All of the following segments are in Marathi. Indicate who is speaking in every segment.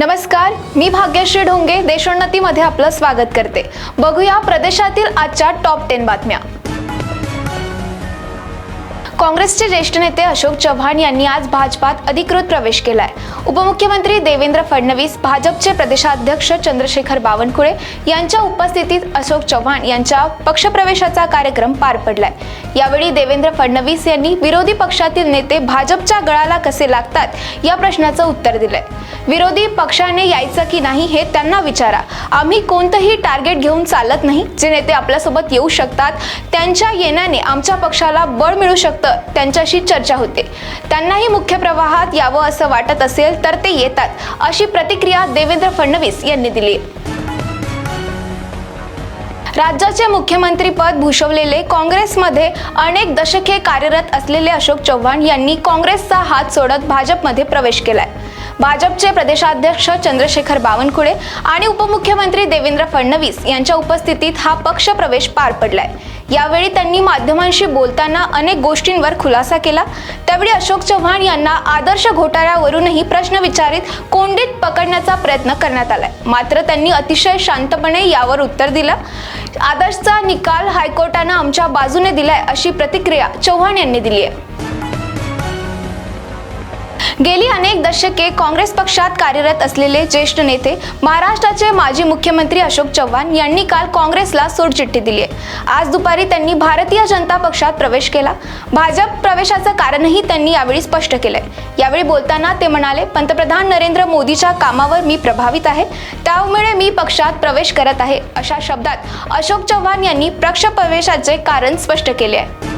Speaker 1: नमस्कार मी भाग्यश्री ढोंगे देशोन्नतीमध्ये आपलं स्वागत करते. बघूया प्रदेशातील आजच्या टॉप टेन बातम्या. काँग्रेसचे ज्येष्ठ नेते अशोक चव्हाण यांनी आज भाजपात अधिकृत प्रवेश केलाय. उपमुख्यमंत्री देवेंद्र फडणवीस भाजपचे प्रदेशाध्यक्ष चंद्रशेखर बावनकुळे यांच्या उपस्थितीत अशोक चव्हाण यांच्या पक्षप्रवेशाचा कार्यक्रम पार पडलाय. यावेळी देवेंद्र फडणवीस यांनी विरोधी पक्षातील नेते भाजपच्या गळाला कसे लागतात या प्रश्नाचं उत्तर दिलंय. विरोधी पक्षाने यायचं की नाही हे त्यांना विचारा. आम्ही कोणतंही टार्गेट घेऊन चालत नाही. जे नेते आपल्यासोबत येऊ शकतात त्यांच्या येण्याने आमच्या पक्षाला बळ मिळू शकतं. त्यांच्याशी चर्चा होते. त्यांनाही मुख्य प्रवाहात यावं असं वाटत असेल तर ते येतात अशी प्रतिक्रिया देवेंद्र फडणवीस यांनी दिली. राज्याचे मुख्यमंत्रीपद भूषवलेले काँग्रेसमध्ये अनेक दशके कार्यरत असलेले अशोक चव्हाण यांनी काँग्रेसचा हात सोडत भाजपमध्ये प्रवेश केलाय. भाजपचे प्रदेशाध्यक्ष चंद्रशेखर बावनकुळे आणि उपमुख्यमंत्री देवेंद्र फडणवीस यांच्या उपस्थितीत हा पक्ष प्रवेश पार पडलाय. यावेळी त्यांनी माध्यमांशी बोलताना अनेक गोष्टींवर खुलासा केला. त्यावेळी अशोक चव्हाण यांना आदर्श घोटाळ्यावरूनही प्रश्न विचारित कोंडीत पकडण्याचा प्रयत्न करण्यात आलाय. मात्र त्यांनी अतिशय शांतपणे यावर उत्तर दिलं. आदर्शचा निकाल हायकोर्टानं आमच्या बाजूने दिलाय अशी प्रतिक्रिया चव्हाण यांनी दिली आहे. गेली अनेक दशके काँग्रेस पक्षात कार्यरत असलेले ज्येष्ठ नेते महाराष्ट्राचे माजी मुख्यमंत्री अशोक चव्हाण यांनी काल काँग्रेसला सोडचिठ्ठी दिली आहे. आज दुपारी त्यांनी भारतीय जनता पक्षात प्रवेश केला. भाजप प्रवेशाचं कारणही त्यांनी यावेळी स्पष्ट केलंय. यावेळी बोलताना ते म्हणाले पंतप्रधान नरेंद्र मोदीच्या कामावर मी प्रभावित आहे. त्यामुळे मी पक्षात प्रवेश करत आहे अशा शब्दात अशोक चव्हाण यांनी पक्ष प्रवेशाचे कारण स्पष्ट केले आहे.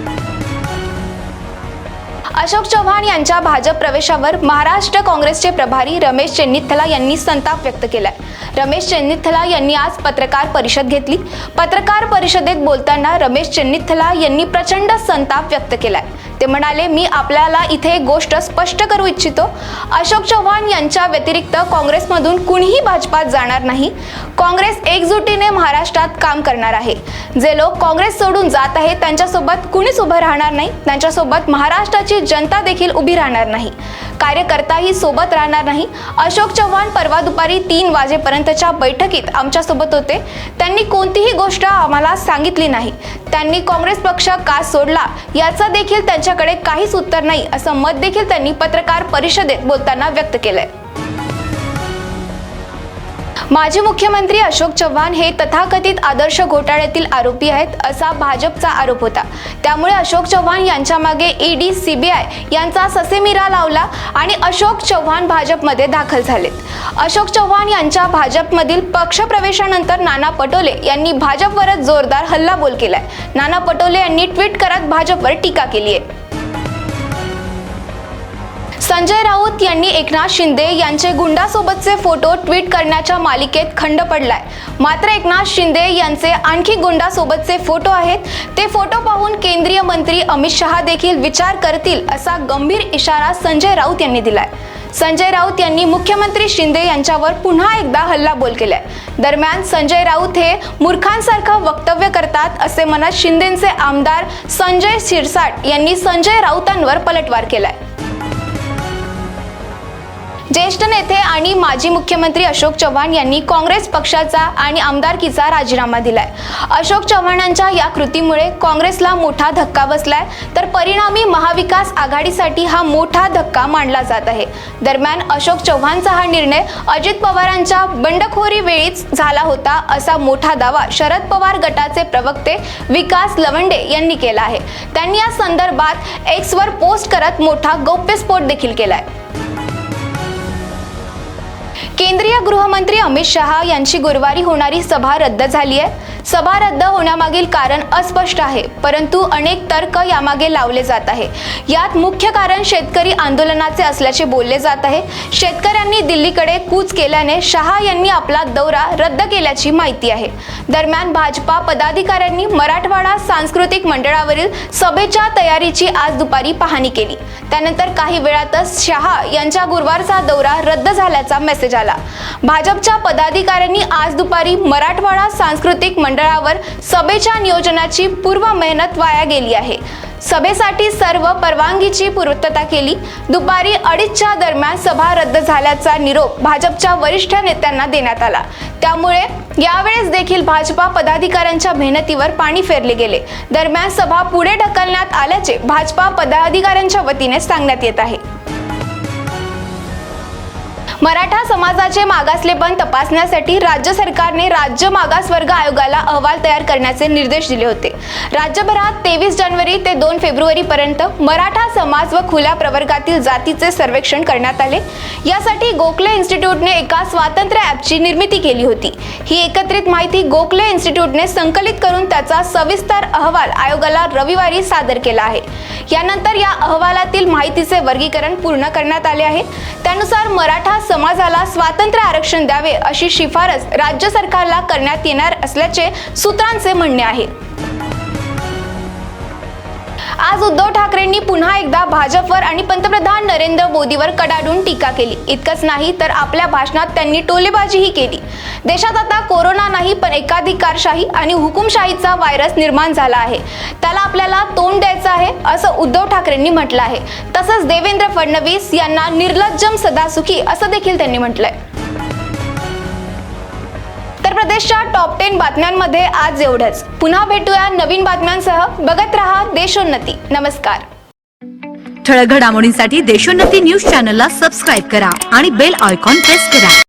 Speaker 1: अशोक चव्हाण यांच्या भाजप प्रवेशावर महाराष्ट्र काँग्रेसचे प्रभारी रमेश चेन्निथला यांनी संताप व्यक्त केलाय. रमेश चेन्निथला यांनी आज पत्रकार परिषद घेतली. पत्रकार परिषदेत बोलताना रमेश चेन्निथला यांनी प्रचंड संताप व्यक्त केलाय. ते म्हणाले मी आपल्याला इथे एक गोष्ट स्पष्ट करू इच्छितो. अशोक चव्हाण यांच्या व्यतिरिक्त काँग्रेसमधून कुणीही भाजपात जाणार नाही. काँग्रेस एकजुटीने महाराष्ट्रात काम करणार आहे. जे लोक काँग्रेस सोडून जात आहेत त्यांच्यासोबत कुणीच उभं राहणार नाही. त्यांच्यासोबत महाराष्ट्राची जनता देखील उभी राहणार नाही. कार्यकर्ताही सोबत राहणार नाही. अशोक चव्हाण परवा दुपारी तीन वाजेपर्यंतच्या बैठकीत आमच्यासोबत होते. त्यांनी कोणतीही गोष्ट आम्हाला सांगितली नाही. त्यांनी काँग्रेस पक्ष का सोडला याचं देखील त्यांच्याकडे काहीच उत्तर नाही असं मत देखील त्यांनी पत्रकार परिषदेत बोलताना व्यक्त केलंय. माजी मुख्यमंत्री अशोक चव्हाण हे तथाकथित आदर्श घोटाळ्यातील आरोपी आहेत असा भाजपचा आरोप होता. त्यामुळे अशोक चव्हाण यांच्या मागे ईडी सीबीआय यांचा ससेमिरा लावला आणि अशोक चव्हाण भाजपमध्ये दाखल झालेत. अशोक चव्हाण यांच्या भाजपमधील पक्षप्रवेशानंतर नाना पटोले यांनी भाजपवरच जोरदार हल्लाबोल केलाय. नाना पटोले यांनी ट्विट करत भाजपवर टीका केली आहे संजय राऊत यांनी एकनाथ शिंदे यांचे गुंडासोबतचे फोटो ट्विट करण्याच्या मालिकेत खंड पडलाय. मात्र एकनाथ शिंदे यांचे आणखी गुंडासोबतचे फोटो आहेत. ते फोटो पाहून केंद्रीय मंत्री अमित शहा देखील विचार करतील असा गंभीर इशारा संजय राऊत यांनी दिलाय. संजय राऊत यांनी मुख्यमंत्री शिंदे यांच्यावर पुन्हा एकदा हल्लाबोल केलाय. दरम्यान संजय राऊत हे मूर्खांसारखं वक्तव्य करतात असे म्हणत शिंदेचे आमदार संजय शिरसाट यांनी संजय राऊतांवर पलटवार केलाय. ज्येष्ठ नेते आणि माजी मुख्यमंत्री अशोक चव्हाण यांनी काँग्रेस पक्षाचा आणि आमदारकीचा राजीनामा दिलाय. अशोक चव्हाणांच्या या कृतीमुळे काँग्रेसला मोठा धक्का बसलाय तर परिणामी महाविकास आघाडीसाठी हा मोठा धक्का मानला जात आहे. दरम्यान अशोक चव्हाणचा हा निर्णय अजित पवारांच्या बंडखोरी वेळीच झाला होता असा मोठा दावा शरद पवार गटाचे प्रवक्ते विकास लवंडे यांनी केला आहे. त्यांनी या संदर्भात एक्सवर पोस्ट करत मोठा गौप्यस्फोट देखील केलाय. केंद्रीय गृहमंत्री अमित शहा यांची गुरुवारी होणारी सभा रद्द झाली आहे. सभा रद्द होण्यामागील कारण अस्पष्ट आहे परंतु अनेक तर्क यामागे लावले जात आहे. यात मुख्य कारण शेतकरी आंदोलनाचे असल्याचे बोलले जात आहे. शेतकऱ्यांनी दिल्लीकडे कूच केल्याने शहा यांनी आपला दौरा रद्द केल्याची माहिती आहे. दरम्यान भाजपा पदाधिकाऱ्यांनी मराठवाडा सांस्कृतिक मंडळावरील सभेच्या तयारीची आज दुपारी पाहणी केली. त्यानंतर काही वेळातच शहा यांच्या गुरुवारचा दौरा रद्द झाल्याचा मेसेज आला. भाजपच्या पदाधिकाऱ्यांनी आज दुपारी मराठवाडा सांस्कृतिक मंडळावर सभेच्या नियोजनाची पूर्व मेहनत वाया गेली आहे. सभेसाठी सर्व परवानगीची पूर्तता केली. दुपारी अडीचच्या दरम्यान सभा रद्द झाल्याचा निरोप भाजपच्या वरिष्ठ नेत्यांना देण्यात आला. त्यामुळे यावेळेस देखील भाजपा पदाधिकाऱ्यांच्या मेहनतीवर पाणी फेरले गेले. दरम्यान सभा पुढे ढकलण्यात आल्याचे भाजपा पदाधिकाऱ्यांच्या वतीने सांगण्यात येत आहे. मराठा समाजाचे मागासलेपण तपासण्यासाठी राज्य सरकारने राज्य मागासवर्ग आयोगाला अहवाल तयार करण्याचे निर्देश दिले होते. राज्यभरात तेवीस जानेवारी ते दोन फेब्रुवारी पर्यंत मराठा समाज व खुल्या प्रवर्गातील जातीचे सर्वेक्षण करण्यात आले. यासाठी गोखले इन्स्टिट्यूटने एका स्वातंत्र्य ॲपची निर्मिती केली होती. ही एकत्रित माहिती गोखले इन्स्टिट्यूटने संकलित करून त्याचा सविस्तर अहवाल आयोगाला रविवारी सादर केला आहे. यानंतर या अहवालातील माहितीचे वर्गीकरण पूर्ण करण्यात आले आहे. त्यानुसार मराठा समाजाला स्वातंत्र्य आरक्षण द्यावे अशी शिफारस राज्य सरकारला करण्यात येणार असल्याचे सूत्रांचे म्हणणे आहे. आज उद्धव ठाकरेंनी पुन्हा एकदा भाजपवर आणि पंतप्रधान नरेंद्र मोदीवर कडाडून टीका केली. इतकंच नाही तर आपल्या भाषणात त्यांनी टोलेबाजीही केली. देशात आता कोरोना नाही पण एकाधिकारशाही आणि हुकुमशाहीचा व्हायरस निर्माण झाला आहे. त्याला आपल्याला तोंड द्यायचं आहे असं उद्धव ठाकरेंनी म्हटलं आहे. तसंच देवेंद्र फडणवीस यांना निर्लज्जम सदासुखी असं देखील त्यांनी म्हटलंय. प्रदेशच्या टॉप टेन बातम्यांमध्ये आज एवढंच. पुन्हा भेटूया नवीन बातम्यांसह. बघत रहा देशोन्नती. नमस्कार.
Speaker 2: ठळक घडामोडींसाठी देशोन्नती न्यूज चॅनलला सबस्क्राईब करा आणि बेल आयकॉन प्रेस करा.